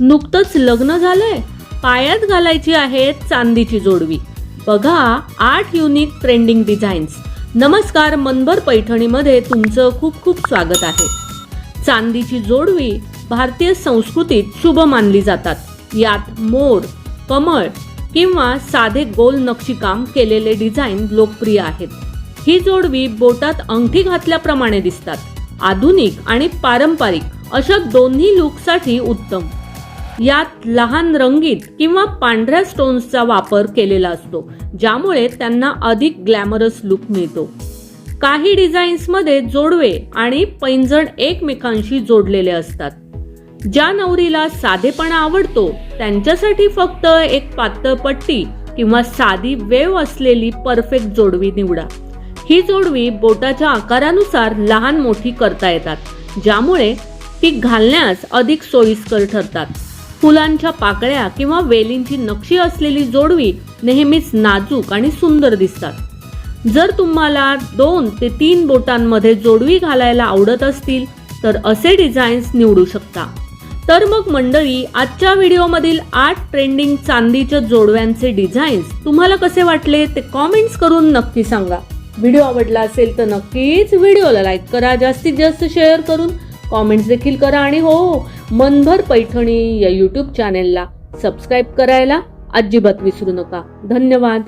नुकतंच लग्न झालंय. पायात घालायची आहे चांदीची जोडवी. बघा आठ युनिक ट्रेंडिंग डिझाईन्स नमस्कार मनभर पैठणीमध्ये तुमचं खूप खूप स्वागत आहे. चांदीची जोडवी भारतीय संस्कृतीत शुभ मानली जातात. यात मोर कमळ किंवा साधे गोल नक्षीकाम केलेले डिझाईन लोकप्रिय आहेत. ही जोडवी बोटात अंगठी घातल्याप्रमाणे दिसतात. आधुनिक आणि पारंपरिक अशा दोन्ही लुकसाठी उत्तम. यात लहान रंगीत किंवा पांढऱ्या स्टोन्सचा वापर केलेला असतो ज्यामुळे त्यांना अधिक ग्लॅमरस लुक मिळतो. काही डिझाईन्समध्ये जोडवे आणि पैंजण एकमेकांशी जोडलेले असतात. ज्या नवरीला साधेपणा आवडतो त्यांच्यासाठी फक्त एक पातळ पट्टी किंवा साधी वेव असलेली परफेक्ट जोडवी निवडा. ही जोडवी बोटाच्या आकारानुसार लहान मोठी करता येतात ज्यामुळे ती घालण्यास अधिक सोयीस्कर ठरतात. फुलांच्या पाकळ्या किंवा वेलींची नक्षी असलेली जोडवी नेहमीच नाजूक आणि सुंदर दिसतात. जर तुम्हाला दोन ते तीन बोटांमध्ये जोडवी घालायला आवडत असतील तर असे डिझाईन्स निवडू शकता. तर मग मंडळी आजच्या व्हिडिओमधील आठ ट्रेंडिंग चांदीच्या जोडव्यांचे डिझाईन्स तुम्हाला कसे वाटले ते कॉमेंट्स करून नक्की सांगा. व्हिडिओ आवडला असेल तर नक्कीच व्हिडिओला लाईक करा जास्तीत जास्त शेअर करून कॉमेंट्स देखील करा आणि हो मनभर पैठणी या यूट्यूब चॅनेलला सबस्क्राईब करायला अजिबात विसरू नका. धन्यवाद.